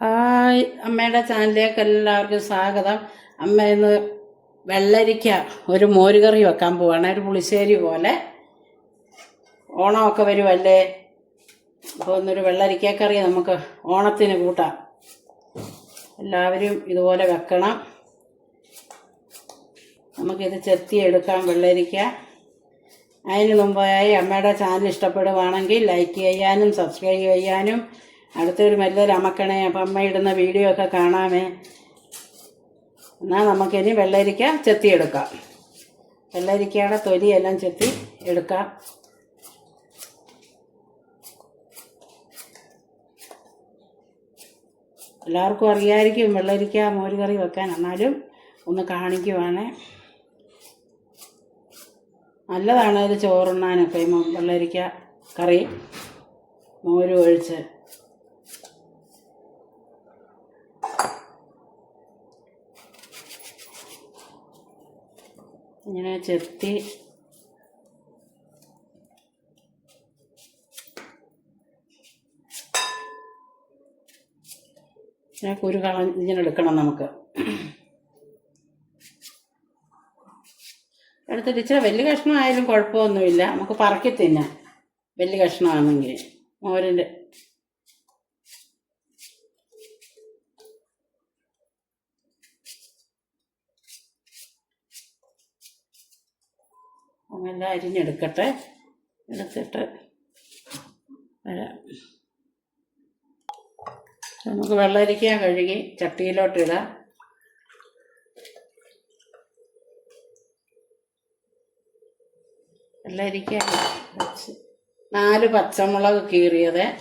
Hi അമ്മയുടെ ചാനലിലേക്ക് എല്ലാവർക്കും സ്വാഗതം. അമ്മ ഇന്ന് വെള്ളരിക്ക ഒരു മോരുകറി വെക്കാൻ പോവാണ് ഒരു പുളിശ്ശേരി പോലെ. ഓണമൊക്കെ വരുമല്ലേ അപ്പോൾ ഒന്നൊരു വെള്ളരിക്ക കറി നമുക്ക് ഓണത്തിന് കൂട്ടാം. എല്ലാവരും ഇതുപോലെ വെക്കണം. നമുക്കിത് ചെത്തിയെടുക്കാം വെള്ളരിക്ക. അതിന് മുമ്പായി അമ്മയുടെ ചാനൽ ഇഷ്ടപ്പെടുവാണെങ്കിൽ ലൈക്ക് ചെയ്യാനും സബ്സ്ക്രൈബ് ചെയ്യാനും അടുത്തൊരു മെല്ലെ അമക്കണേ അപ്പം അമ്മ ഇടുന്ന വീഡിയോ ഒക്കെ കാണാമേ. എന്നാൽ നമുക്കിനി വെള്ളരിക്ക ചെത്തിയെടുക്കാം. വെള്ളരിക്കയുടെ തൊലിയെല്ലാം ചെത്തി എടുക്കാം. എല്ലാവർക്കും അറിയായിരിക്കും വെള്ളരിക്ക മോരുകറി വെക്കാൻ. എന്നാലും ഒന്ന് കാണിക്കുവാണ്. നല്ലതാണ് അതിൽ ചോറുണ്ണാനൊക്കെ വെള്ളരിക്ക കറി. മോര് ഒഴിച്ച്. ഇങ്ങനെ ചെത്തി. ഇങ്ങനെ കുരു കള ഇങ്ങനെ എടുക്കണം നമുക്ക്. എടുത്തിട്ട് ഇച്ചിരി വലിയ കഷ്ണമായാലും കുഴപ്പമൊന്നുമില്ല. നമുക്ക് പറക്കി തിന്നാം. വലിയ കഷ്ണമാണെങ്കിൽ മോരിന്റെ എല്ലാം അരിഞ്ഞെടുക്കട്ടെ. എടുത്തിട്ട് വരാം. നമുക്ക് വെള്ളരിക്ക കഴുകി ചട്ടിയിലോട്ട് ഇടാം. വെള്ളരിക്ക വെച്ച് നാല് പച്ചമുളക് കീറിയത്.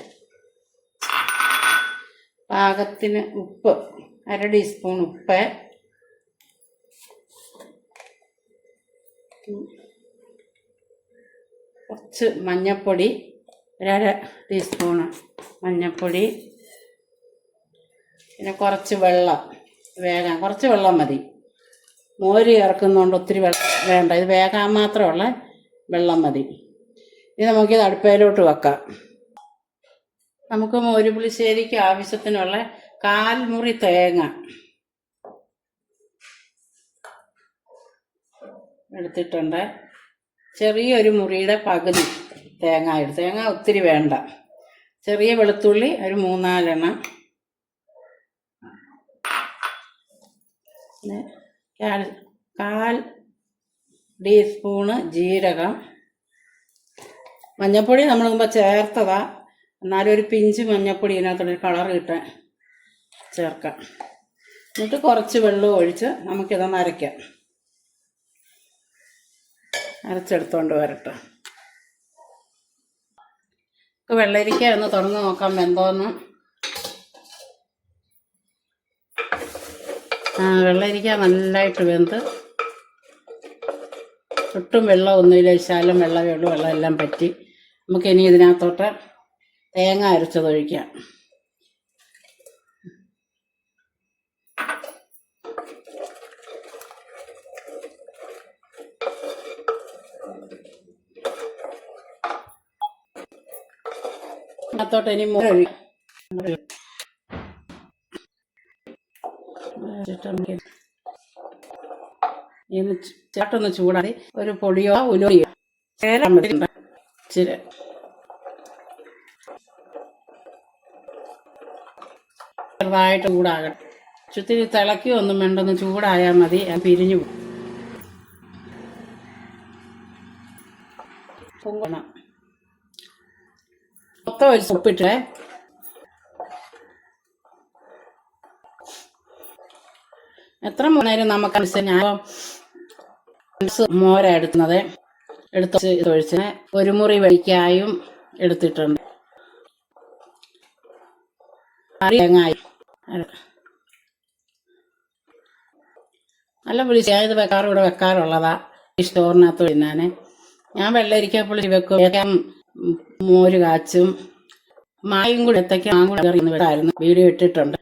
പാകത്തിന് ഉപ്പ് അര ടീസ്പൂൺ ഉപ്പ്. കുറച്ച് മഞ്ഞൾപ്പൊടി ഒരര ടീസ്പൂണ് മഞ്ഞൾപ്പൊടി പിന്നെ കുറച്ച് വെള്ളം വേഗം കുറച്ച് വെള്ളം മതി. മോര് ഇറക്കുന്നതുകൊണ്ട് ഒത്തിരി വെള്ളം വേണ്ട ഇത് വേകാൻ മാത്രമുള്ള വെള്ളം മതി. ഇനി നമുക്കിത് അടുപ്പയിലോട്ട് വെക്കാം. നമുക്ക് മോര് പുളിശ്ശേരിക്ക് ആവശ്യത്തിനുള്ള കാൽമുറി തേങ്ങ എടുത്തിട്ടുണ്ട്. ചെറിയൊരു മുറിയുടെ പകുതി തേങ്ങ എടുത്ത്. തേങ്ങ ഒത്തിരി വേണ്ട. ചെറിയ വെളുത്തുള്ളി ഒരു മൂന്നാലെണ്ണം. പിന്നെ കാൽ ടീസ്പൂണ് ജീരകം. മഞ്ഞൾപ്പൊടി നമ്മൾ മുമ്പ് ചേർത്തതാ. എന്നാലും ഒരു പിഞ്ച് മഞ്ഞൾപ്പൊടി ഇതിനകത്തൊരു കളർ കിട്ടാൻ ചേർക്കാം. എന്നിട്ട് കുറച്ച് വെള്ളം ഒഴിച്ച് നമുക്കിതൊന്ന് അരയ്ക്കാം. അരച്ചെടുത്തോണ്ട് വരട്ടെ. നമുക്ക് വെള്ളരിക്ക ഒന്ന് തുറന്ന് നോക്കാം വെന്തോന്ന്. ആ വെള്ളരിക്ക നല്ലതായിട്ട് വെന്ത്. ഒട്ടും വെള്ളം ഒന്നുമില്ല വിശാലം വെള്ളമേ ഉള്ളൂ വെള്ളം എല്ലാം പറ്റി. നമുക്ക് ഇനി ഇതിനകത്തോട്ട് തേങ്ങ അരച്ചത് ഒഴിക്കാം അതിനകത്തോട്ട് ഇനി മുളക് ഇന്ന് ചേട്ടൊന്ന് ചൂടാതി ഒരു പൊടിയോ ഉലോയോ ഇച്ചിരി. ചെറുതായിട്ട് ചൂടാകട്ടെ. ചുത്തിരി തിളക്കുകയൊന്നും വേണ്ടെന്ന് ചൂടായാൽ മതി. പിരിഞ്ഞു പോകും. മൊത്തം ഒരു ഉപ്പിട്ടേ എത്ര നേരം നമുക്ക് ഞാൻ മോര എടുക്കുന്നത്. എടുത്ത് ഒഴിച്ചിന് ഒഴിച്ച് ഒരു മുറി വെളിക്കായും എടുത്തിട്ടുണ്ട്. നല്ല പുളിശ്ശേരി ഇത് വെക്കാറും ഇവിടെ വെക്കാറുള്ളതാ. ഈ സ്റ്റോറിനകത്ത് ഞാൻ ഞാൻ വെള്ളരിക്ക ഇരിക്കുമ്പോൾ വെക്കും. മോര് കാച്ചും. മായും കൂടി എത്തയ്ക്ക് മാങ്ങ കൂടി കറി വിടായിരുന്നു വീഡിയോ ഇട്ടിട്ടുണ്ട്.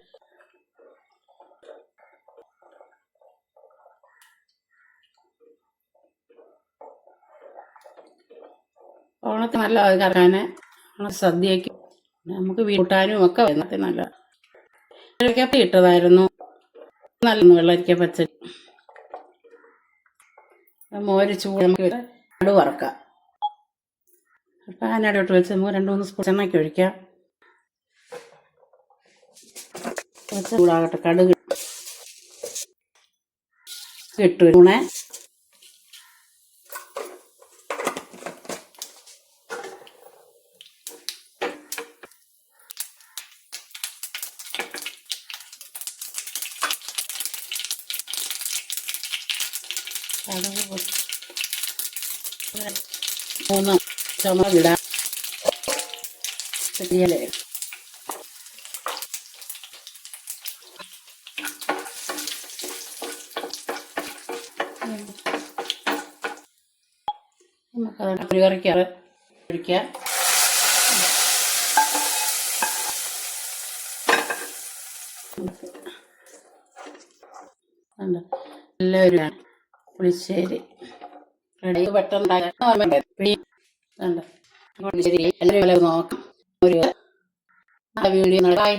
ഓണത്തിന് നല്ല കറക്കാന് സദ്യയ്ക്ക് നമുക്ക് വീട്ടാനും ഒക്കെ വന്നത്തെ നല്ല. വെള്ളരിക്കപ്പ ഇട്ടതായിരുന്നു. നല്ല വെള്ളരിക്ക പച്ചടി. മോര് ചൂട് നമുക്ക് അടു വറക്കാം. പാനടോട്ട് വെച്ച് നമുക്ക് രണ്ട് മൂന്ന് സ്പൂൺ ചെന്നൊക്കെ ഒഴിക്കാം. ചൂടാകട്ടെ. കടുക് ഇട്ടു ഊണേ കടുക് മൂന്ന് ചുമ വിടാം നമുക്കത് പുളികറിക്കാറ് ഒഴിക്കാം ഉണ്ട്. എല്ലാവരും പുളിശ്ശേരി. റെഡി. പെട്ടെന്ന് പുളിശ്ശേരി. എല്ലാവരും നോക്കാം. ഒരു വീഡിയോ ബൈ